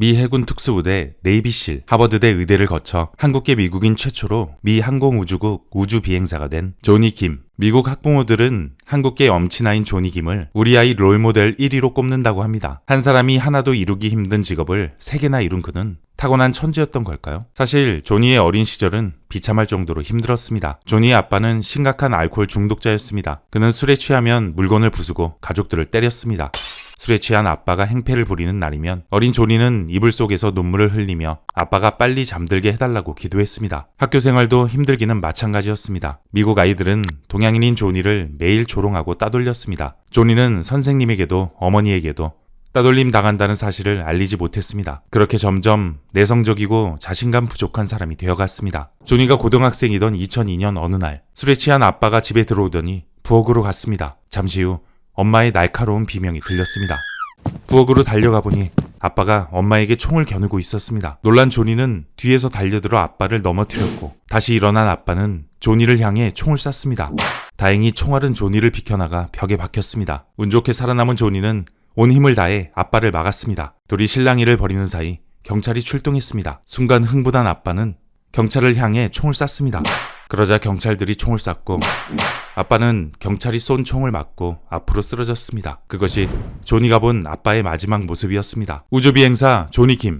미 해군 특수부대 네이비실 하버드대 의대를 거쳐 한국계 미국인 최초로 미 항공우주국 우주비행사가 된 조니 김. 미국 학부모들은 한국계 엄친아인 조니 김을 우리 아이 롤모델 1위로 꼽는다고 합니다. 한 사람이 하나도 이루기 힘든 직업을 세 개나 이룬 그는 타고난 천재였던 걸까요? 사실 조니의 어린 시절은 비참할 정도로 힘들었습니다. 조니의 아빠는 심각한 알코올 중독자였습니다. 그는 술에 취하면 물건을 부수고 가족들을 때렸습니다. 술에 취한 아빠가 행패를 부리는 날이면 어린 조니는 이불 속에서 눈물을 흘리며 아빠가 빨리 잠들게 해달라고 기도했습니다. 학교 생활도 힘들기는 마찬가지였습니다. 미국 아이들은 동양인인 조니를 매일 조롱하고 따돌렸습니다. 조니는 선생님에게도 어머니에게도 따돌림 당한다는 사실을 알리지 못했습니다. 그렇게 점점 내성적이고 자신감 부족한 사람이 되어갔습니다. 조니가 고등학생이던 2002년 어느 날 술에 취한 아빠가 집에 들어오더니 부엌으로 갔습니다. 잠시 후 엄마의 날카로운 비명이 들렸습니다. 부엌으로 달려가 보니 아빠가 엄마에게 총을 겨누고 있었습니다. 놀란 조니는 뒤에서 달려들어 아빠를 넘어뜨렸고 다시 일어난 아빠는 조니를 향해 총을 쐈습니다. 다행히 총알은 조니를 비켜나가 벽에 박혔습니다. 운 좋게 살아남은 조니는 온 힘을 다해 아빠를 막았습니다. 둘이 실랑이를 벌이는 사이 경찰이 출동했습니다. 순간 흥분한 아빠는 경찰을 향해 총을 쐈습니다. 그러자 경찰들이 총을 쐈고 아빠는 경찰이 쏜 총을 맞고 앞으로 쓰러졌습니다. 그것이 조니가 본 아빠의 마지막 모습이었습니다. 우주비행사 조니 김